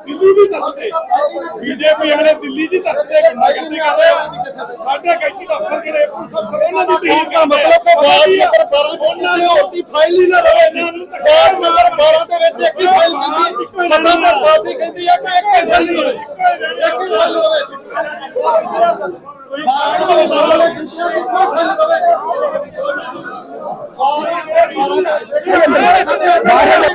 ਦਿੱਲੀ ਦੀ ਤਰਫ ਤੇ। ਬੀਜੇਪੀ ਵਾਲੇ ਦਿੱਲੀ ਦੀ ਤਰਫ ਤੇ ਗੁੰਡਾਗਰਦੀ ਕਰ ਰਹੇ। ਸਾਡੇ ਕੈਂਟੀਨ ਅਫਸਰ ਜਿਹੜੇ ਪੁਲਿਸ ਅਫਸਰ ਉਹਨਾਂ ਦੀ ਤਹੀਰ ਦਾ ਮਤਲਬ ਕਿ ਵਾਰਡ ਨੰਬਰ 12 ਚ ਕਿਸੇ ਹੋਰ ਦੀ ਫਾਈਲ ਹੀ ਨਾ ਰਵੇ ਵਾਰਡ ਨੰਬਰ 12 ਦੇ ਵਿੱਚ ਇੱਕ ਹੀ ਫਾਈਲ ਕਹਿੰਦੀ ਸੱਤਾਧਾਰ ਪਾਰਟੀ ਕਹਿੰਦੀ ਆ ਕਿ ਇੱਕ ਹੀ ਫਾਈਲ ਰਵੇ ਇੱਕ ਹੀ ਫਾਈਲ ਰਵੇ ਵਾਰਡ ਨੰਬਰ 12 ਵਾਲੇ ਕਹਿੰਦੇ ਆ ਕਿ ਕੋਈ ਫਾਈਲ ਰਵੇ ਫਾਈਲ ਹੀ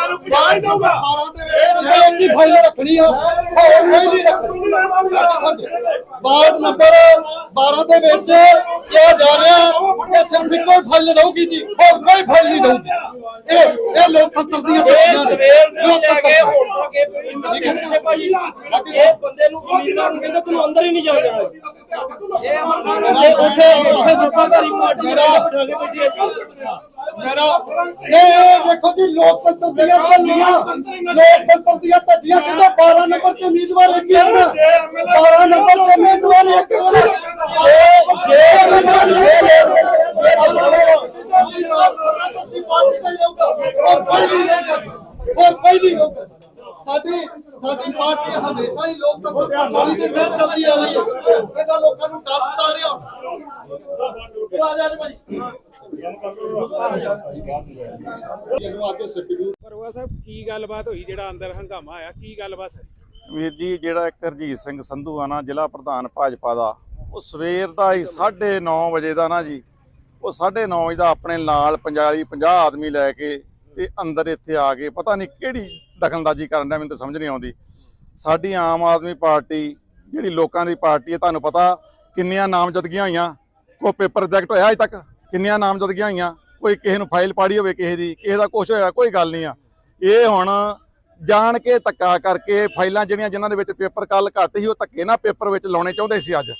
ਫਾਈਲ ਰੱਖਣੀ ਆ। ਹੋਰ ਕੋਈ ਨਹੀਂ ਰੱਖਣੀ। ਵਾਰਡ ਨੰਬਰ 12 ਦੇ ਵਿੱਚ ਕਿਹਾ ਜਾ ਰਿਹਾ ਕਿ ਸਿਰਫ ਇੱਕੋ ਹੀ ਫਾਈਲ ਰਹੂਗੀ ਜੀ। ਹੋਰ ਕੋਈ ਫਾਈਲ ਨਹੀਂ ਰਹੂਗੀ। ਇਹ ਇਹ ਲੋਕਤੰਤਰ ਦੀਆਂ ਤੱਥੀਆਂ ਨੇ। ਲੋਕਤੰਤਰ ਹੁਣ ਤੱਕ। ਇਹ ਪਿੰਡ ਭਾਜੀ ਇਹ ਬੰਦੇ ਨੂੰ ਕਮਿਸ਼ਨਰ ਨੂੰ ਕਹਿੰਦਾ ਤੈਨੂੰ ਅੰਦਰ ਹੀ ਨਹੀਂ ਜਾਣ। ਦੇਣਾ ਇਹ ਅਮਰਖਾਨ ਉੱਥੇ ਉੱਥੇ ਉੱਥੇ ਸੱਤਾਧਾਰੀ ਪਾਰਟੀ ਦੇ ਬਿਠਾ ਕੇ ਬੈਠੀ ਹੈ ਮੇਰਾ ਇਹ ਦੇਖੋ ਜੀ ਲੋਕਤੰਤਰ ਦੀਆਂ ਧੱਲੀਆਂ ਲੋਕਤੰਤਰ ਦੀਆਂ ਧੱਲੀਆਂ ਕਿਤੇ 12 ਨੰਬਰ ਤੇ ਉਮੀਦਵਾਰ ਇੱਕ ਹੀ ਹੋਣਾ 12 ਨੰਬਰ ਤੇ ਉਮੀਦਵਾਰ ਇੱਕ ਹੀ ਜੇ ਸਾਡੀ ਸਾਡੀ ਪਾਰਟੀ ਹਮੇਸ਼ਾ ਹੀ ਲੋਕਤੰਤਰ ਪ੍ਰਣਾਲੀ ਦੇ ਤਹਿਤ ਚੱਲਦੀ ਆ ਰਹੀ ਹੈ। ਇਹਦਾ ਲੋਕਾਂ ਨੂੰ ਡਰ ਸਤਾ ਰਿਹਾ। ਆ ਸਾਹਿਬ ਕੀ ਗੱਲਬਾਤ ਹੋਈ ਜਿਹੜਾ ਅੰਦਰ ਹੰਗਾਮਾ ਆਇਆ ਕੀ ਗੱਲਬਾਤ ਹੈ ਵੀਰ ਜੀ, ਜਿਹੜਾ ਇੱਕ ਹਰਜੀਤ ਸਿੰਘ ਸੰਧੂ ਆ ਨਾ, ਜ਼ਿਲ੍ਹਾ ਪ੍ਰਧਾਨ ਭਾਜਪਾ ਦਾ, ਉਹ ਸਵੇਰ ਦਾ ਹੀ 9:30 ਵਜੇ ਦਾ ਨਾ ਜੀ, ਉਹ 9:30 ਵਜੇ ਦਾ ਆਪਣੇ ਨਾਲ 50 50 ਆਦਮੀ ਲੈ ਕੇ ਤੇ ਅੰਦਰ ਇੱਥੇ ਆ ਕੇ, ਪਤਾ ਨਹੀਂ ਕਿਹੜੀ ਦਖਲਅੰਦਾਜ਼ੀ ਕਰਨ ਦਾ ਮੈਨੂੰ ਤਾਂ ਸਮਝ ਨਹੀਂ ਆਉਂਦੀ। ਸਾਡੀ ਆਮ ਆਦਮੀ ਪਾਰਟੀ, ਜਿਹੜੀ ਲੋਕਾਂ ਦੀ ਪਾਰਟੀ ਹੈ, ਤੁਹਾਨੂੰ ਪਤਾ ਕਿੰਨੀਆਂ ਨਾਮਜ਼ਦਗੀਆਂ ਹੋਈਆਂ ਕੋਈ ਪੇਪਰ ਰਿਜੈਕਟ ਹੋਇਆ ਅਜੇ ਤੱਕ। ਕਿੰਨੀਆਂ ਨਾਮਜ਼ਦਗੀਆਂ ਹੋਈਆਂ ਕੋਈ ਕਿਸੇ ਨੂੰ ਫਾਈਲ ਪਾੜੀ ਹੋਵੇ ਕਿਸੇ ਦੀ ਕਿਸੇ ਦਾ ਕੁਝ ਹੋਇਆ ਕੋਈ ਗੱਲ ਨਹੀਂ ਆ। ਇਹ ਹੁਣ ਜਾਣ ਕੇ ਧੱਕਾ ਕਰਕੇ ਫਾਈਲਾਂ ਜਿਹੜੀਆਂ ਜਿਨ੍ਹਾਂ ਦੇ ਵਿੱਚ ਪੇਪਰ ਕੱਲ ਘੱਟ ਸੀ ਉਹ ਧੱਕੇ ਨਾਲ ਪੇਪਰ ਵਿੱਚ ਲਾਉਣੇ ਚਾਹੁੰਦੇ ਸੀ ਅੱਜ।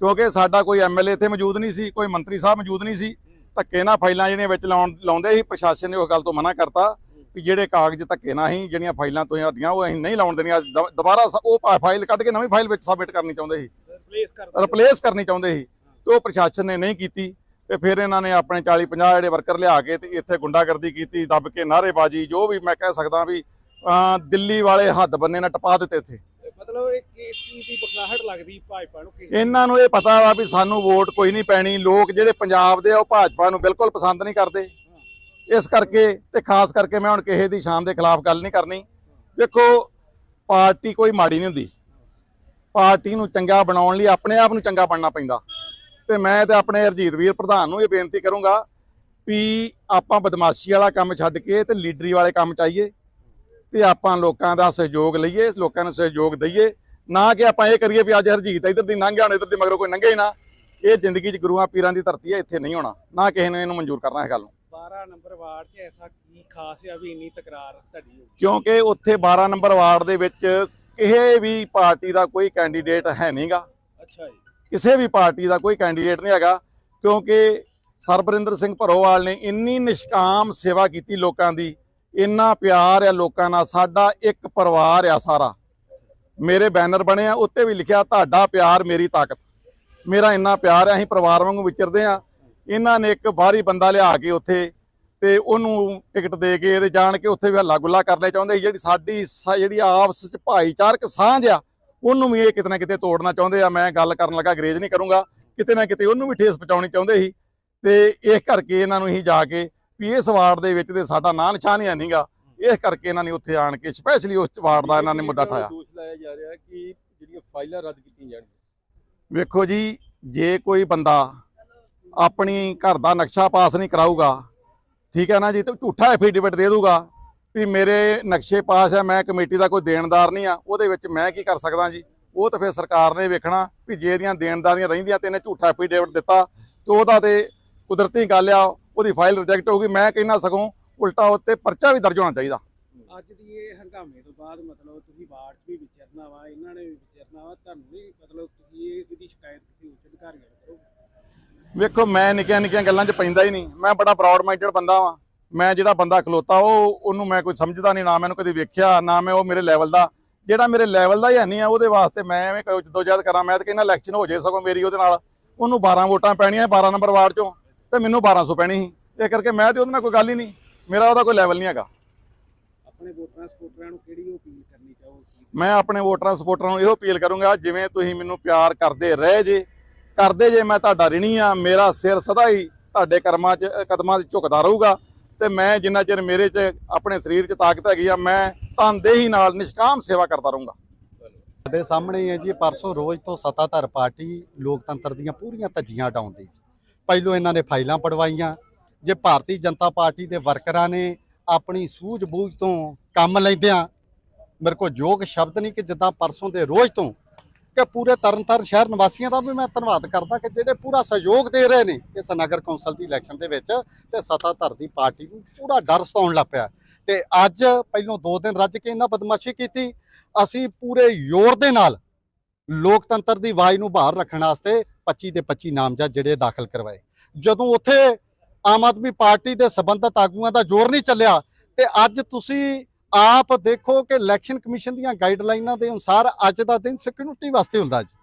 ਕਿਉਂਕਿ ਸਾਡਾ ਕੋਈ ਐਮਐਲਏ ਇੱਥੇ ਮੌਜੂਦ ਨਹੀਂ ਸੀ ਕੋਈ ਮੰਤਰੀ ਸਾਹਿਬ ਮੌਜੂਦ ਨਹੀਂ ਸੀ। ਧੱਕੇ ਨਾਲ ਫਾਈਲਾਂ ਜਿਹੜੀਆਂ ਵਿੱਚ ਲਾਉਣ ਲਾਉਂਦੇ ਸੀ ਪ੍ਰਸ਼ਾਸਨ ਨੇ ਉਸ ਗੱਲ ਤੋਂ ਮਨਾ ਕਰਤਾ ਕਿ ਜਿਹੜੇ ਕਾਗਜ਼ ਧੱਕੇ ਨਾਲ ਹੀ ਜਿਹੜੀਆਂ ਫਾਈਲਾਂ ਤੋਂ ਆਦੀਆਂ ਉਹ ਅਸੀਂ ਨਹੀਂ ਲਾਉਣ ਦੇਣੀਆਂ। ਦੁਬਾਰਾ ਉਹ ਫਾਈਲ ਕੱਢ ਕੇ ਨਵੀਂ ਫਾਈਲ ਵਿੱਚ ਸਬਮਿਟ ਕਰਨੀ ਚਾਹੁੰਦੇ ਸੀ। ਰਿਪਲੇਸ ਕਰਨੀ ਚਾਹੁੰਦੇ ਸੀ। ਤੇ ਉਹ ਪ੍ਰਸ਼ਾਸਨ ਨੇ ਨਹੀਂ ਕੀਤੀ। ਤੇ ਫਿਰ ਇਹਨਾਂ ਨੇ ਆਪਣੇ 40 50 ਜਿਹੜੇ ਵਰਕਰ ਲਿਆ ਕੇ ਤੇ ਇੱਥੇ ਗੁੰਡਾਗਰਦੀ ਕੀਤੀ ਦੱਬ ਕੇ ਨਾਅਰੇਬਾਜ਼ੀ ਜੋ ਵੀ ਮੈਂ ਕਹਿ ਸਕਦਾ ਵੀ ਦਿੱਲੀ ਵਾਲੇ ਹੱਦ ਬੰਨੇ ਨਾਲ ਟਪਾ ਦਿੱਤੇ ਇੱਥੇ। ਮਤਲਬ ਇਹ ਕਿਸ ਦੀ ਬਖਲਾਹਟ ਲੱਗਦੀ ਭਾਜਪਾ ਨੂੰ ਇਹਨਾਂ ਨੂੰ ਇਹ ਪਤਾ ਵਾ ਵੀ ਸਾਨੂੰ ਵੋਟ ਕੋਈ ਨਹੀਂ ਪੈਣੀ ਲੋਕ ਜਿਹੜੇ ਪੰਜਾਬ ਦੇ ਆ ਉਹ ਭਾਜਪਾ ਨੂੰ ਬਿਲਕੁਲ ਪਸੰਦ ਨਹੀਂ ਕਰਦੇ। ਇਸ ਕਰਕੇ ਤੇ ਖਾਸ ਕਰਕੇ ਮੈਂ ਹੁਣ ਕਿਸੇ ਦੀ ਸ਼ਾਨ ਦੇ ਖਿਲਾਫ ਗੱਲ ਨਹੀਂ ਕਰਨੀ। ਵੇਖੋ ਪਾਰਟੀ ਕੋਈ ਮਾੜੀ ਨਹੀਂ ਹੁੰਦੀ। ਪਾਰਟੀ ਨੂੰ ਚੰਗਾ ਬਣਾਉਣ ਲਈ ਆਪਣੇ ਆਪ ਨੂੰ ਚੰਗਾ ਬਣਨਾ ਪੈਂਦਾ। ਤੇ ਮੈਂ ਤੇ ਆਪਣੇ ਹਰਜੀਤ ਵੀਰ ਪ੍ਰਧਾਨ ਨੂੰ ਇਹ ਬੇਨਤੀ ਕਰੂੰਗਾ ਵੀ ਆਪਾਂ ਬਦਮਾਸ਼ੀ ਵਾਲਾ ਕੰਮ ਛੱਡ ਕੇ ਤੇ ਲੀਡਰੀ ਵਾਲੇ ਕੰਮ ਚਾਹੀਏ ਤੇ ਆਪਾਂ ਲੋਕਾਂ ਦਾ ਸਹਿਯੋਗ ਲਈਏ ਲੋਕਾਂ ਨੂੰ ਸਹਿਯੋਗ ਦਈਏ। ਨਾ ਕਿ ਆਪਾਂ ਇਹ ਕਰੀਏ ਵੀ ਅੱਜ ਹਰਜੀਤ ਇੱਧਰ ਦੀ ਲੰਘ ਗਿਆ ਹੁਣ ਇੱਧਰ ਦੀ ਮਗਰੋਂ ਕੋਈ ਲੰਘੇ ਹੀ ਨਾ। ਇਹ ਜ਼ਿੰਦਗੀ 'ਚ ਗੁਰੂਆਂ ਪੀਰਾਂ ਦੀ ਧਰਤੀ ਹੈ ਇੱਥੇ ਨਹੀਂ ਹੋਣਾ। ਨਾ ਕਿਸੇ ਨੇ ਇਹਨੂੰ ਮਨਜ਼ੂਰ ਕਰਨਾ ਇਹ ਗੱਲ ਨੂੰ। 12 ਨੰਬਰ ਵਾਰਡ 'ਚ ਐਸਾ ਕੀ ਖਾਸ ਆ ਵੀ ਇੰਨੀ ਤਕਰਾਰ ਤੁਹਾਡੀ ਹੋ ਕਿਉਂਕਿ ਉੱਥੇ 12 ਨੰਬਰ ਵਾਰਡ ਦੇ ਵਿੱਚ ਕਿਸੇ ਵੀ ਪਾਰਟੀ ਦਾ ਕੋਈ ਕੈਂਡੀਡੇਟ ਹੈ ਨਹੀਂਗਾ ਅੱਛਾ ਜੀ। ਕਿਸੇ ਵੀ ਪਾਰਟੀ ਦਾ ਕੋਈ ਕੈਂਡੀਡੇਟ ਨਹੀਂ ਹੈਗਾ, ਕਿਉਂਕਿ ਸਰਬਰਿੰਦਰ ਸਿੰਘ ਭਰੋਵਾਲ ਨੇ ਇੰਨੀ ਨਿਸ਼ਕਾਮ ਸੇਵਾ ਕੀਤੀ ਲੋਕਾਂ ਦੀ, ਇੰਨਾ ਪਿਆਰ ਆ ਲੋਕਾਂ ਨਾਲ, ਸਾਡਾ ਇੱਕ ਪਰਿਵਾਰ ਆ ਸਾਰਾ। ਮੇਰੇ ਬੈਨਰ ਬਣੇ ਆ, ਉੱਤੇ ਵੀ ਲਿਖਿਆ, ਤੁਹਾਡਾ ਪਿਆਰ ਮੇਰੀ ਤਾਕਤ। ਮੇਰਾ ਇੰਨਾ ਪਿਆਰ ਆ, ਅਸੀਂ ਪਰਿਵਾਰ ਵਾਂਗੂ ਵਿਚਰਦੇ ਆ। ਇਹਨਾਂ ਨੇ ਇੱਕ ਬਾਹਰੀ ਬੰਦਾ ਲਿਆ ਕੇ ਉੱਥੇ ਤੇ ਉਹਨੂੰ ਟਿਕਟ ਦੇ ਕੇ ਇਹਦੇ ਜਾਣ ਕੇ ਉੱਥੇ ਵੀ ਹੱਲਾ ਗੁੱਲਾ ਕਰਨੇ ਚਾਹੁੰਦੇ ਜਿਹੜੀ ਸਾਡੀ ਸ- ਜਿਹੜੀ ਆਪਸ ਵਿੱਚ ਭਾਈਚਾਰਕ ਸਾਂਝ ਆ ਉਹਨੂੰ ਵੀ ਇਹ ਕਿਤੇ ਨਾ ਕਿਤੇ ਤੋੜਨਾ ਚਾਹੁੰਦੇ ਆ। ਮੈਂ ਗੱਲ ਕਰਨ ਲੱਗਾ ਅੰਗਰੇਜ਼ ਨਹੀਂ ਕਰੂੰਗਾ। ਕਿਤੇ ਨਾ ਕਿਤੇ ਉਹਨੂੰ ਵੀ ਠੇਸ ਪਹੁੰਚਾਉਣੀ ਚਾਹੁੰਦੇ ਸੀ। ਤੇ ਇਸ ਕਰਕੇ ਇਹਨਾਂ ਨੂੰ ਹੀ ਜਾ ਕੇ ਵੀ ਇਸ ਵਾਰਡ ਦੇ ਵਿੱਚ ਤੇ ਸਾਡਾ ਨਾਂ ਨਿਸ਼ਾਨ ਹੀ ਨਹੀਂਗਾ ਇਸ ਕਰਕੇ ਇਹਨਾਂ ਨੇ ਉੱਥੇ ਆਣ ਕੇ ਸਪੈਸ਼ਲੀ ਉਸ ਵਾਰਡ ਦਾ ਇਹਨਾਂ ਨੇ ਮੁੱਦਾ ਠਾਇਆ। ਦੋਸ਼ ਲਾਇਆ ਜਾ ਰਿਹਾ ਕਿ ਜਿਹੜੀਆਂ ਫਾਈਲਾਂ ਰੱਦ ਕੀਤੀਆਂ ਜਾਣਗੀਆਂ। ਵੇਖੋ ਜੀ ਜੇ ਕੋਈ ਬੰਦਾ ਆਪਣੀ ਘਰ ਦਾ ਨਕਸ਼ਾ ਪਾਸ ਨਹੀਂ ਕਰਾਊਗਾ ਠੀਕ ਹੈ ਨਾ ਜੀ ਤੇ ਝੂਠਾ ਐਫੀਡੇਵਿਟ ਦੇ ਦੂਗਾ ਵੀ ਮੇਰੇ ਨਕਸ਼ੇ ਪਾਸ ਹੈ ਮੈਂ ਕਮੇਟੀ ਦਾ ਕੋਈ ਦੇਣਦਾਰ ਨਹੀਂ ਆ ਉਹਦੇ ਵਿੱਚ ਮੈਂ ਕੀ ਕਰ ਸਕਦਾ ਜੀ? ਉਹ ਤਾਂ ਫਿਰ ਸਰਕਾਰ ਨੇ ਵੇਖਣਾ ਵੀ ਜੇ ਇਹਦੀਆਂ ਦੇਣਦਾਰੀਆਂ ਰਹਿੰਦੀਆਂ ਤੇ ਇਹਨੇ ਝੂਠਾ ਐਫੀਡੇਵਿਟ ਦਿੱਤਾ ਤੇ ਉਹਦਾ ਤੇ ਕੁਦਰਤੀ ਗੱਲ ਆ ਉਹਦੀ ਫਾਈਲ ਰਿਜੈਕਟ ਹੋਊਗੀ ਮੈਂ ਕਹਿੰਦਾ ਸਗੋਂ ਉਲਟਾ ਉੱਤੇ ਪਰਚਾ ਵੀ ਦਰਜ ਹੋਣਾ ਚਾਹੀਦਾ। ਅੱਜ ਦੀ ਇਹ ਹੰਗਾਮੇ ਤੋਂ ਬਾਅਦ ਮਤਲਬ ਤੁਸੀਂ 'ਚ ਵੀ ਵਿਚਰਨਾ ਵਾ ਇਹਨਾਂ ਨੇ ਵੀ ਵਿਚਰਨਾ ਵਾ ਤੁਹਾਨੂੰ ਵੀ ਮਤਲਬ ਤੁਸੀਂ ਇਹ ਇਹਦੀ ਸ਼ਿਕਾਇਤ ਕਿਸੇ ਉੱਚ ਅਧਿਕਾਰੀਆਂ ਨੂੰ ਕਰੋਗੇ? ਵੇਖੋ ਮੈਂ ਨਿੱਕੀਆਂ ਨਿੱਕੀਆਂ ਗੱਲਾਂ 'ਚ ਪੈਂਦਾ ਹੀ ਨਹੀਂ ਮੈਂ ਬੜਾ ਬਰਾਡ ਮਾਈਂਡਡ ਬੰਦਾ ਵਾਂ। ਮੈਂ ਜਿਹੜਾ ਬੰਦਾ ਖਲੋਤਾ ਉਹ ਉਹਨੂੰ ਮੈਂ ਕੋਈ ਸਮਝਦਾ ਨਹੀਂ ਨਾ ਮੈਨੂੰ ਕਦੇ ਵੇਖਿਆ ਨਾ ਮੈਂ ਉਹ ਮੇਰੇ ਲੈਵਲ ਦਾ। ਜਿਹੜਾ ਮੇਰੇ ਲੈਵਲ ਦਾ ਹੀ ਨਹੀਂ ਆ ਉਹਦੇ ਵਾਸਤੇ ਮੈਂ ਐਵੇਂ ਕੋਈ ਜਦੋਜਹਿਦ ਕਰਾਂ ਮੈਂ ਤਾਂ ਕਹਿੰਦਾ ਇਲੈਕਸ਼ਨ ਹੋ ਜੇ ਸਗੋਂ ਮੇਰੀ ਉਹਦੇ ਨਾਲ। ਉਹਨੂੰ 12 ਵੋਟਾਂ ਪੈਣੀਆਂ 12 ਨੰਬਰ ਵਾਰਡ ਚੋਂ ਤੇ ਮੈਨੂੰ 1200 ਪੈਣੀ ਸੀ। ਇਹ ਕਰਕੇ ਮੈਂ ਤੇ ਉਹਦੇ ਨਾਲ ਕੋਈ ਗੱਲ ਹੀ ਨਹੀਂ। ਮੇਰਾ ਉਹਦਾ ਕੋਈ ਲੈਵਲ ਨਹੀਂ ਹੈਗਾ। ਆਪਣੇ ਵੋਟਰਾਂ ਸਪੋਰਟਰਾਂ ਨੂੰ ਕਿਹੜੀ ਉਹ ਅਪੀਲ ਕਰਨੀ ਚਾਹੋ? ਮੈਂ ਆਪਣੇ ਵੋਟਰਾਂ ਸਪੋਰਟਰਾਂ ਨੂੰ ਇਹੋ ਅਪੀਲ ਕਰੂੰਗਾ ਜਿਵੇਂ ਤੁਸੀਂ ਮੈਨੂੰ ਪਿਆਰ ਕਰਦੇ ਰਹੇ ਜੇ ਕਰਦੇ ਜੇ ਮੈਂ ਤੁਹਾਡਾ ਰਿਣੀ ਆ ਮੇਰਾ ਸਿਰ ਸਦਾ ਹੀ ਤੁਹਾਡੇ ਕਰਮਾਂ 'ਚ ਕਦਮਾਂ 'ਚ ਝੁਕਦਾ ਰਹੂਗਾ। ਤੇ ਮੈਂ ਜਿੰਨਾ ਚਿਰ ਮੇਰੇ 'ਚ, ਆਪਣੇ ਸਰੀਰ 'ਚ ਤਾਕਤ ਹੈਗੀ ਆ, ਮੈਂ ਤਨਦੇਹੀ ਨਾਲ ਨਿਸ਼ਕਾਮ ਸੇਵਾ ਕਰਦਾ ਰਹੂੰਗਾ। ਸਾਡੇ ਸਾਹਮਣੇ ਹੈ ਜੀ, ਪਰਸੋਂ ਰੋਜ਼ ਤੋਂ ਸੱਤਾਧਾਰ ਪਾਰਟੀ ਲੋਕਤੰਤਰ ਦੀਆਂ ਪੂਰੀਆਂ ਧੱਜੀਆਂ ਉਡਾਉਂਦੀ ਪਹਿਲੋਂ ਇਹਨਾਂ ਨੇ ਫਾਈਲਾਂ ਪੜਵਾਈਆਂ। ਜੇ ਭਾਰਤੀ ਜਨਤਾ ਪਾਰਟੀ ਦੇ ਵਰਕਰਾਂ ਨੇ ਆਪਣੀ ਸੂਝ-ਬੂਝ ਤੋਂ ਕੰਮ ਲੈਂਦਿਆਂ ਮੇਰੇ ਕੋਲ ਯੋਗ ਸ਼ਬਦ ਨਹੀਂ ਕਿ ਜਿੱਦਾਂ ਪਰਸੋਂ ਦੇ ਰੋਜ਼ ਤੋਂ ਕਿ ਪੂਰੇ ਤਰਨਤਾਰਨ ਸ਼ਹਿਰ ਨਿਵਾਸੀਆਂ ਦਾ ਵੀ ਮੈਂ ਧੰਨਵਾਦ ਕਰਦਾ ਕਿ ਜਿਹੜੇ ਪੂਰਾ ਸਹਿਯੋਗ ਦੇ ਰਹੇ ਨੇ ਇਸ ਨਗਰ ਕੌਂਸਲ ਦੀ ਇਲੈਕਸ਼ਨ ਦੇ ਵਿੱਚ ਤੇ ਸੱਤਾਧਰ ਦੀ ਪਾਰਟੀ ਨੂੰ ਪੂਰਾ ਡਰ ਸਤਾਉਣ ਲੱਗ ਪਿਆ। ਤੇ ਅੱਜ ਪਹਿਲੋਂ 2 ਦਿਨ ਰੱਜ ਕੇ ਇਹਨਾਂ ਬਦਮਾਸ਼ੀ ਕੀਤੀ। ਅਸੀਂ ਪੂਰੇ ਜ਼ੋਰ ਦੇ ਨਾਲ ਲੋਕਤੰਤਰ ਦੀ ਆਵਾਜ਼ ਨੂੰ ਬਾਹਰ ਰੱਖਣ ਵਾਸਤੇ 25 ਦੇ 25 ਨਾਮਜ਼ਦ ਜਿਹੜੇ ਦਾਖਲ ਕਰਵਾਏ। ਜਦੋਂ ਉੱਥੇ ਆਮ ਆਦਮੀ ਪਾਰਟੀ ਦੇ ਸਬੰਧਤ ਆਗੂਆਂ ਦਾ ਜ਼ੋਰ ਨਹੀਂ ਚੱਲਿਆ ਤੇ ਅੱਜ ਤੁਸੀਂ ਆਪ ਦੇਖੋ ਕਿ ਇਲੈਕਸ਼ਨ ਕਮਿਸ਼ਨ ਦੀਆਂ ਗਾਈਡਲਾਈਨਾਂ ਦੇ ਅਨੁਸਾਰ ਅੱਜ ਦਾ ਦਿਨ ਸਿਕਿਉਰਿਟੀ ਵਾਸਤੇ ਹੁੰਦਾ ਜੀ।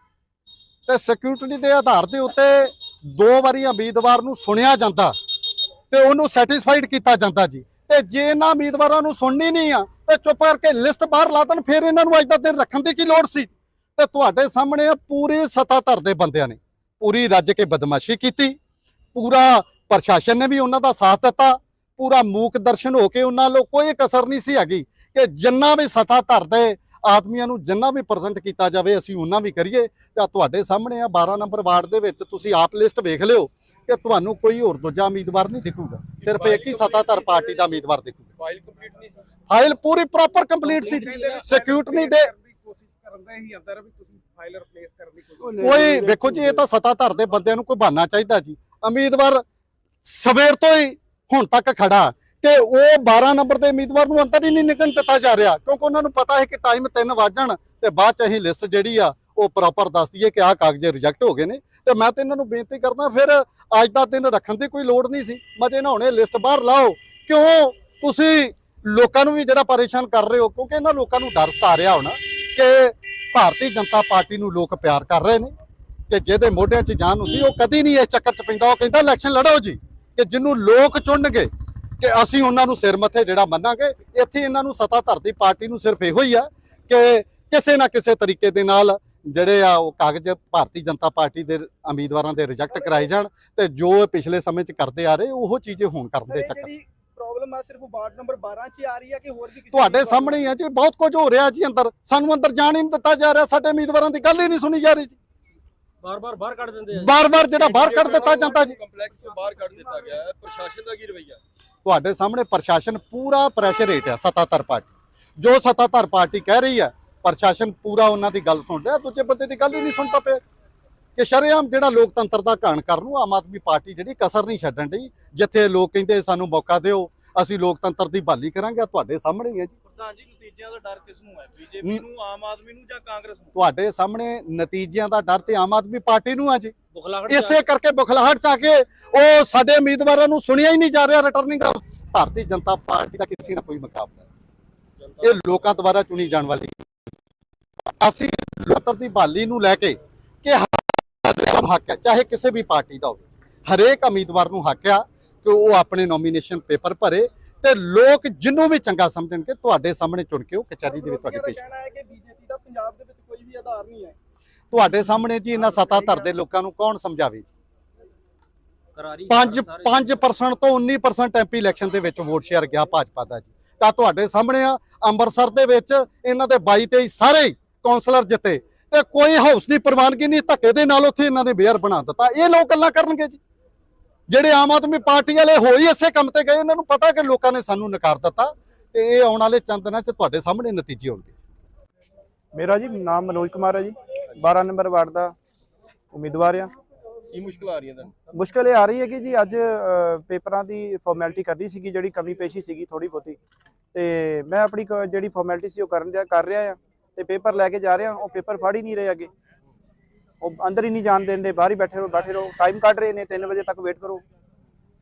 ਤੇ ਸਿਕਿਉਰਿਟੀ ਦੇ ਆਧਾਰ ਦੇ ਉੱਤੇ ਦੋ ਵਾਰੀ ਉਮੀਦਵਾਰ ਨੂੰ ਸੁਣਿਆ ਜਾਂਦਾ ਤੇ ਉਹਨੂੰ ਸੈਟੀਸਫਾਈਡ ਕੀਤਾ ਜਾਂਦਾ ਜੀ। ਤੇ ਜੇ ਇਹਨਾਂ ਉਮੀਦਵਾਰਾਂ ਨੂੰ ਸੁਣਨੀ ਨਹੀਂ ਆ, ਤੇ ਚੁੱਪ ਕਰਕੇ ਲਿਸਟ ਬਾਹਰ ਲਾ ਦੇਣ, ਫਿਰ ਇਹਨਾਂ ਨੂੰ ਅੱਜ ਦਾ ਦਿਨ ਰੱਖਣ ਦੀ ਕੀ ਲੋੜ ਸੀ? ਤੇ ਤੁਹਾਡੇ ਸਾਹਮਣੇ ਆ ਪੂਰੇ ਸੱਤਾਧਰ ਦੇ ਬੰਦਿਆਂ ਨੇ। ਪੂਰੀ ਰੱਜ ਕੇ ਬਦਮਾਸ਼ੀ ਕੀਤੀ। ਪੂਰਾ ਪ੍ਰਸ਼ਾਸਨ ਨੇ ਵੀ ਉਹਨਾਂ ਦਾ ਸਾਥ ਦਿੱਤਾ। ਪੂਰਾ ਮੂਕ ਦਰਸ਼ਨ ਹੋ ਕੇ ਉਹਨਾਂ ਲੋ ਕੋਈ ਕਸਰ ਨਹੀਂ ਸੀ ਹੈਗੀ ਕਿ ਜਿੰਨਾ ਵੀ ਸੱਤਾਧਰ ਦੇ ਆਦਮੀਆਂ ਨੂੰ ਜਿੰਨਾ ਵੀ ਪ੍ਰੈਜ਼ੈਂਟ ਕੀਤਾ ਜਾਵੇ ਅਸੀਂ ਉਹਨਾਂ ਵੀ ਕਰੀਏ। ਤਾਂ ਤੁਹਾਡੇ ਸਾਹਮਣੇ ਆ 12 ਨੰਬਰ ਵਾਰਡ ਦੇ ਵਿੱਚ ਤੁਸੀਂ ਆਪ ਲਿਸਟ ਵੇਖ ਲਿਓ ਕਿ ਤੁਹਾਨੂੰ ਕੋਈ ਹੋਰ ਦੂਜਾ ਉਮੀਦਵਾਰ ਨਹੀਂ ਦਿਖੂਗਾ। ਸਿਰਫ ਇੱਕ ਹੀ ਸੱਤਾਧਰ ਪਾਰਟੀ ਦਾ ਉਮੀਦਵਾਰ ਦਿਖੂਗਾ। ਫਾਈਲ ਕੰਪਲੀਟ ਨਹੀਂ ਸੀ। ਫਾਈਲ ਪੂਰੀ ਪ੍ਰੋਪਰ ਕੰਪਲੀਟ ਸੀ। ਸਿਕਿਉਰਿਟੀ ਦੇ ਕੋਈ ਵੇਖੋ ਜੀ ਇਹ ਤਾਂ ਸੱਤਾਧਰ ਦੇ ਬੰਦਿਆਂ ਨੂੰ ਕੋਈ ਬਹਾਨਾ ਚਾਹੀਦਾ ਜੀ। ਉਮੀਦਵਾਰ ਸਵੇਰ ਤੋਂ ਹੀ ਹੁਣ ਤੱਕ ਖੜਾ ਕਿ ਉਹ 12 ਨੰਬਰ ਦੇ ਉਮੀਦਵਾਰ ਨੂੰ ਅੰਦਰ ਹੀ ਨਹੀਂ ਨਿਕਲਣ ਦਿੱਤਾ ਜਾ ਰਿਹਾ, ਕਿਉਂਕਿ ਉਹਨਾਂ ਨੂੰ ਪਤਾ ਹੈ ਕਿ ਟਾਈਮ 3 ਵਜਣ ਤੇ ਬਾਅਦ ਚ ਅਸੀਂ ਲਿਸਟ ਜਿਹੜੀ ਆ, ਉਹ ਪ੍ਰੋਪਰ ਦੱਸਦੀ ਹੈ ਕਿ ਆਹ ਕਾਗਜ਼ ਰਿਜੈਕਟ ਹੋ ਗਏ ਨੇ। ਤੇ ਮੈਂ ਤੇ ਇਹਨਾਂ ਨੂੰ ਬੇਨਤੀ ਕਰਦਾ, ਫਿਰ ਅੱਜ ਦਾ ਦਿਨ ਰੱਖਣ ਦੀ ਕੋਈ ਲੋੜ ਨਹੀਂ ਸੀ। ਮਜੇ ਨਾ ਹੁਣੇ ਲਿਸਟ ਬਾਹਰ ਲਾਓ। ਕਿਉਂ? ਤੁਸੀਂ ਲੋਕਾਂ ਨੂੰ ਵੀ ਜਿਹੜਾ ਪਰੇਸ਼ਾਨ ਕਰ ਰਹੇ ਹੋ, ਕਿਉਂਕਿ ਇਹਨਾਂ ਲੋਕਾਂ ਨੂੰ ਡਰ ਸਤਾ ਰਿਹਾ ਹੋਣਾ ਕਿ ਭਾਰਤੀ ਜਨਤਾ ਪਾਰਟੀ ਨੂੰ ਲੋਕ ਪਿਆਰ ਕਰ ਰਹੇ ਨੇ, ਕਿ ਜਿਹਦੇ ਮੋਢਿਆਂ 'ਚ ਜਾਨ ਹੁੰਦੀ, ਉਹ ਕਦੀ ਨਹੀਂ ਇਸ ਚੱਕਰ 'ਚ ਪੈਂਦਾ। ਉਹ ਕਹਿੰਦਾ ਇਲੈਕਸ਼ਨ ਲੜੋ ਜੀ। ਕਿ ਜਿਹਨੂੰ ਲੋਕ ਚੁਣਨਗੇ ਕਿ ਅਸੀਂ ਉਹਨਾਂ ਨੂੰ ਸਿਰ ਮੱਥੇ ਜਿਹੜਾ ਮੰਨਾਂਗੇ ਇੱਥੇ ਇਹਨਾਂ ਨੂੰ ਸੱਤਾਧਰ ਦੀ ਪਾਰਟੀ ਨੂੰ ਸਿਰਫ ਇਹੋ ਹੀ ਆ ਕਿ ਕਿਸੇ ਨਾ ਕਿਸੇ ਤਰੀਕੇ ਦੇ ਨਾਲ ਜਿਹੜੇ ਆ ਉਹ ਕਾਗਜ਼ ਭਾਰਤੀ ਜਨਤਾ ਪਾਰਟੀ ਦੇ ਉਮੀਦਵਾਰਾਂ ਦੇ ਰਿਜੈਕਟ ਕਰਾਏ ਜਾਣ ਤੇ ਜੋ ਪਿਛਲੇ ਸਮੇਂ 'ਚ ਕਰਦੇ ਆ ਰਹੇ ਉਹ ਚੀਜ਼ੇ ਹੁਣ ਕਰਨ ਦੇ ਚੱਕਰ। ਜਿਹੜੀ ਪ੍ਰੋਬਲਮ ਆ ਸਿਰਫ ਵਾਰਡ ਨੰਬਰ 12 ਚ ਆ ਰਹੀ ਹੈ ਕਿ ਹੋਰ ਵੀ ਕਿਸੇ ਤੁਹਾਡੇ ਸਾਹਮਣੇ ਆ ਜੀ ਬਹੁਤ ਕੁਝ ਹੋ ਰਿਹਾ ਜੀ ਅੰਦਰ। ਸਾਨੂੰ ਅੰਦਰ ਜਾਣ ਹੀ ਨਹੀਂ ਦਿੱਤਾ ਜਾ ਰਿਹਾ ਸਾਡੇ ਉਮੀਦਵਾਰਾਂ ਦੀ ਗੱਲ ਹੀ ਨਹੀਂ ਸੁਣੀ ਜਾ ਰਹੀ ਜੀ। ਬਾਰ-ਬਾਰ ਬਾਹਰ ਕੱਢ ਦਿੰਦੇ ਆ ਬਾਰ-ਬਾਰ ਜਿਹੜਾ ਬਾਹਰ ਕੱਢ ਦਿੱਤਾ ਜਾਂਦਾ ਜੀ। ਕੰਪਲੈਕਸ ਤੋਂ ਬਾਹਰ ਕੱਢ ਦਿੱਤਾ ਗਿਆ ਹੈ। ਪ੍ਰਸ਼ਾਸਨ ਦਾ ਕੀ ਰਵੱਈਆ? ਤੁਹਾਡੇ ਸਾਹਮਣੇ ਪ੍ਰਸ਼ਾਸਨ ਪੂਰਾ ਪ੍ਰੈਸ਼ਰ ਹੇਠ ਹੈ ਸੱਤਾਧਰ ਪਾਰਟੀ। ਜੋ ਸੱਤਾਧਰ ਪਾਰਟੀ ਕਹਿ ਰਹੀ ਹੈ ਪ੍ਰਸ਼ਾਸਨ ਪੂਰਾ ਉਹਨਾਂ ਦੀ ਗੱਲ ਸੁਣ ਰਿਹਾ ਦੂਜੇ ਬੰਦੇ ਦੀ ਗੱਲ ਹੀ ਨਹੀਂ ਸੁਣਦਾ ਪਿਆ। ਕਿ ਸ਼ਰੇਆਮ ਜਿਹੜਾ ਲੋਕਤੰਤਰ ਦਾ ਘਾਣ ਕਰਨ ਨੂੰ ਆਮ ਆਦਮੀ ਪਾਰਟੀ ਜਿਹੜੀ ਕਸਰ ਨਹੀਂ ਛੱਡਣ ਡਈ ਜਿੱਥੇ ਲੋਕ ਕਹਿੰਦੇ ਸਾਨੂੰ ਮੌਕਾ ਦਿਓ ਅਸੀਂ ਲੋਕਤੰਤਰ ਦੀ ਬਹਾਲੀ ਕਰਾਂਗੇ ਤੁਹਾਡੇ ਸਾਹਮਣੇ ਹੀ ਹੈ ਜੀ। ਪ੍ਰਧਾਨ ਜੀ ਨਤੀਜਿਆਂ ਦਾ ਡਰ ਕਿਸ ਨੂੰ ਹੈ? ਬੀਜੇਪੀ ਨੂੰ ਆਮ ਆਦਮੀ ਨੂੰ ਜਾਂ ਕਾਂਗਰਸ ਨੂੰ? ਤੁਹਾਡੇ ਸਾਹਮਣੇ ਨਤੀਜਿਆਂ ਦਾ ਡਰ ਤੇ ਆਮ ਆਦਮੀ ਪਾਰਟੀ ਨੂੰ ਆ ਜੀ। ਇਸੇ ਕਰਕੇ ਬੁਖਲਾਹਟ ਚ ਕੇ ਉਹ ਸਾਡੇ ਉਮੀਦਵਾਰਾਂ ਨੂੰ ਸੁਣਿਆ ਹੀ ਨਹੀਂ ਜਾ ਰਿਹਾ ਰਿਟਰਨਿੰਗ ਭਾਰਤੀ ਜਨਤਾ ਪਾਰਟੀ ਦਾ ਕਿਸੇ ਨਾਲ ਕੋਈ ਮੁਕਾਬਲਾ। ਇਹ ਲੋਕਾਂ ਦੁਆਰਾ ਚੁਣੀ ਜਾਣ ਵਾਲੀ ਅਸੀਂ ਲੋਕਤੰਤਰ ਦੀ ਬਹਾਲੀ ਨੂੰ ਲੈ ਕੇ ਕਿ ਹਰ ਹੱਕ ਹੈ ਚਾਹੇ ਕਿਸੇ ਵੀ ਪਾਰਟੀ ਦਾ ਹੋਵੇ। ਹਰੇਕ ਉਮੀਦਵਾਰ ਨੂੰ ਹੱਕ ਆ ਕਿ ਉਹ ਆਪਣੇ ਨੋਮੀਨੇਸ਼ਨ ਪੇਪਰ ਭਰੇ ਤੇ ਲੋਕ ਜਿੰਨੂੰ ਵੀ ਚੰਗਾ ਸਮਝਣ ਕਿ ਤੁਹਾਡੇ ਸਾਹਮਣੇ ਚੁਣ ਕੇ ਉਹ ਕਚਹਿਰੀ ਦੇ ਵਿੱਚ ਤੁਹਾਡੇ ਪੇਸ਼ ਕਹਿਣਾ ਹੈ ਕਿ ਬੀਜੇਪੀ ਦਾ ਪੰਜਾਬ ਦੇ ਵਿੱਚ ਕੋਈ ਵੀ ਆਧਾਰ ਨਹੀਂ ਹੈ। ਤੁਹਾਡੇ ਸਾਹਮਣੇ ਜੀ ਇਹਨਾਂ ਸੱਤਾਧਰ ਦੇ ਲੋਕਾਂ ਨੂੰ ਕੌਣ ਸਮਝਾਵੇ? ਕਰਾਰੀ 5 5% ਤੋਂ 19% ਐਮਪੀ ਇਲੈਕਸ਼ਨ ਦੇ ਵਿੱਚ ਵੋਟ ਸ਼ੇਅਰ ਗਿਆ ਭਾਜਪਾ ਦਾ ਜੀ। ਤਾਂ ਤੁਹਾਡੇ ਸਾਹਮਣੇ ਆ ਅੰਮ੍ਰਿਤਸਰ ਦੇ ਵਿੱਚ ਇਹਨਾਂ ਦੇ 22 23 ਸਾਰੇ ਹੀ ਕੌਂਸਲਰ ਜਿੱਤੇ ਤੇ ਕੋਈ ਹਾਊਸ ਦੀ ਪ੍ਰਵਾਨਗੀ ਨਹੀਂ ਧੱਕੇ ਦੇ ਨਾਲ ਉੱਥੇ ਇਹਨਾਂ ਨੇ ਮੇਅਰ ਬਣਾ ਦਿੱਤਾ। ਇਹ ਲੋਕ ਗੱਲਾਂ ਕਰਨਗੇ ਜੀ। ਜਿਹੜੇ ਆਮ ਆਦਮੀ ਪਾਰਟੀ ਵਾਲੇ ਹੋਈ ਇਸੇ ਕੰਮ ਤੇ ਗਏ ਇਹਨਾਂ ਨੂੰ ਪਤਾ ਕਿ ਲੋਕਾਂ ਨੇ ਸਾਨੂੰ ਨਕਾਰ ਦਿੱਤਾ ਤੇ ਇਹ ਆਉਣ ਵਾਲੇ ਚੰਦ ਦਿਨਾਂ 'ਚ ਤੁਹਾਡੇ ਸਾਹਮਣੇ ਨਤੀਜੇ ਹੋਣਗੇ। ਮੇਰਾ ਜੀ ਨਾਮ ਮਨੋਜ ਕੁਮਾਰ ਹੈ ਜੀ 12 ਨੰਬਰ ਵਾਰਡ ਦਾ ਉਮੀਦਵਾਰ ਆ ਕੀ ਮੁਸ਼ਕਲ ਆ ਰਹੀ ਹੈ ਤੁਹਾਨੂੰ? ਮੁਸ਼ਕਲ ਇਹ ਆ ਰਹੀ ਹੈ ਕਿ ਜੀ ਅੱਜ ਪੇਪਰਾਂ ਦੀ ਫਾਰਮੈਲਿਟੀ ਕਰਨੀ ਸੀਗੀ ਜਿਹੜੀ ਕਮੀ ਪੇਸ਼ੀ ਸੀਗੀ ਥੋੜੀ ਬਹੁਤੀ। ਤੇ ਮੈਂ ਆਪਣੀ ਜਿਹੜੀ ਫਾਰਮੈਲਿਟੀ ਸੀ ਉਹ ਕਰਨ ਰਿਹਾ ਕਰ ਰਿਹਾ ਆ ਤੇ ਪੇਪਰ ਲੈ ਕੇ ਜਾ ਰਿਹਾ ਉਹ ਪੇਪਰ ਫੜ ਹੀ ਨਹੀਂ ਰਹੇ ਅੱਗੇ। ਉਹ ਅੰਦਰ ਹੀ ਨਹੀਂ ਜਾਣ ਦਿੰਦੇ ਬਾਹਰ ਹੀ ਬੈਠੇ ਰਹੋ ਬੈਠੇ ਰਹੋ। ਟਾਈਮ ਕੱਢ ਰਹੇ ਨੇ 3 ਵਜੇ ਤੱਕ ਵੇਟ ਕਰੋ।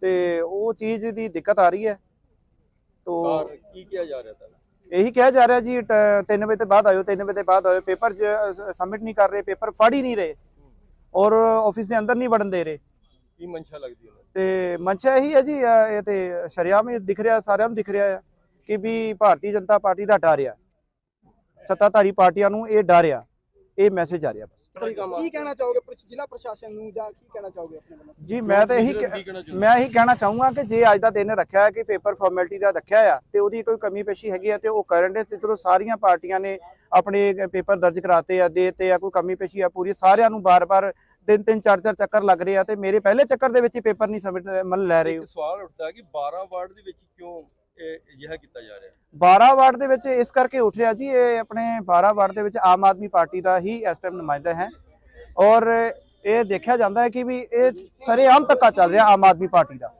ਤੇ ਉਹ ਚੀਜ਼ ਦੀ ਦਿੱਕਤ ਆ ਰਹੀ ਹੈ। ਤੋ ਕੀ ਕਿਹਾ ਜਾ ਰਿਹਾ ਤੁਹਾਨੂੰ ਇਹੀ ਕਿਹਾ ਜਾ ਰਿਹਾ ਜੀ 3 ਵਜੇ ਤੋਂ ਬਾਅਦ ਆਇਓ 3 ਵਜੇ ਤੋਂ ਬਾਅਦ ਆਇਓ। ਪੇਪਰ ਸਬਮਿਟ ਨਹੀਂ ਕਰ ਰਹੇ ਪੇਪਰ ਫੜ ਹੀ ਨਹੀਂ ਰਹੇ। ਔਰ ਆਫਿਸ ਦੇ ਅੰਦਰ ਨਹੀਂ ਵੜਨ ਦੇ ਰਹੇ। ਕੀ ਮਨਸ਼ਾ ਲੱਗਦੀ ਉਹਨਾਂ ਤੇ ਮਨਸ਼ਾ ਇਹੀ ਹੈ ਜੀ ਇਹ ਤੇ ਸ਼ਰਿਆਮ ਹੀ ਦਿਖ ਰਿਹਾ ਸਾਰਿਆਂ ਨੂੰ ਦਿਖ ਰਿਹਾ ਹੈ ਕਿ ਵੀ ਭਾਰਤੀ ਜਨਤਾ ਪਾਰਟੀ ਦਾ ਡਰ ਆ। ਸੱਤਾਧਾਰੀ ਪਾਰਟੀਆਂ ਨੂੰ ਇਹ ਡਰ ਆ। ਇਹ ਮੈਸੇਜ ਆ ਰਿਹਾ ਬਸ। ਕੀ ਕਹਿਣਾ ਚਾਹੋਗੇ ਜ਼ਿਲ੍ਹਾ ਪ੍ਰਸ਼ਾਸਨ ਨੂੰ ਜਾਂ ਕੀ ਕਹਿਣਾ ਚਾਹੋਗੇ ਆਪਣੇ ਵੱਲੋਂ? ਜੀ ਮੈਂ ਤਾਂ ਇਹੀ? ਮੈਂ ਇਹੀ ਕਹਿਣਾ ਚਾਹੂੰਗਾ ਕਿ ਜੇ ਅੱਜ ਦਾ ਦਿਨ ਰੱਖਿਆ ਹੈ ਕਿ ਪੇਪਰ ਫਾਰਮੈਲਿਟੀ ਦਾ ਰੱਖਿਆ ਆ ਤੇ ਉਹਦੀ ਕੋਈ ਕਮੀ ਪੇਸ਼ੀ ਹੈਗੀ ਆ ਤੇ ਉਹ ਕਰਨ ਦੇ ਚਲੋ ਸਾਰੀਆਂ ਪਾਰਟੀਆਂ ਨੇ ਆਪਣੇ ਪੇਪਰ ਦਰਜ ਕਰਾਤੇ ਆ ਦੇਤੇ ਆ ਕੋਈ ਕਮੀ ਪੇਸ਼ੀ ਆ ਪੂਰੀ ਸਾਰਿਆਂ ਨੂੰ ਬਾਰ-ਬਾਰ ਤਿੰਨ ਤਿੰਨ ਚਾਰ ਚਾਰ ਚੱਕਰ ਲੱਗ ਰਹੇ ਆ ਤੇ ਮੇਰੇ ਪਹਿਲੇ ਚੱਕਰ ਦੇ ਵਿੱਚ ਹੀ ਪੇਪਰ ਨਹੀਂ ਸਬਮਿਟ ਮਨ ਲੈ ਰਹੇ ਇੱਕ ਸਵਾਲ ਉੱਠਦਾ ਕਿ 12 ਵਾਰਡ ਦੇ ਵਿੱਚ ਕਿਉਂ ਅਜਿਹਾ ਕੀਤਾ ਜਾ ਰਿਹਾ ਹੈ। 12 ਵਾਰਡ ਦੇ ਵਿੱਚ ਇਸ ਕਰਕੇ ਉੱਠ ਰਿਹਾ ਜੀ ਇਹ ਆਪਣੇ 12 ਵਾਰਡ ਦੇ ਵਿੱਚ ਆਮ ਆਦਮੀ ਪਾਰਟੀ ਦਾ ਹੀ ਇਸ ਟਾਈਮ ਨੁਮਾਇੰਦਾ ਹੈ। ਔਰ ਇਹ ਦੇਖਿਆ ਜਾਂਦਾ ਹੈ ਕਿ ਵੀ ਇਹ ਸਰੇਆਮ ਧੱਕਾ ਚੱਲ ਰਿਹਾ ਆਮ ਆਦਮੀ ਪਾਰਟੀ ਦਾ।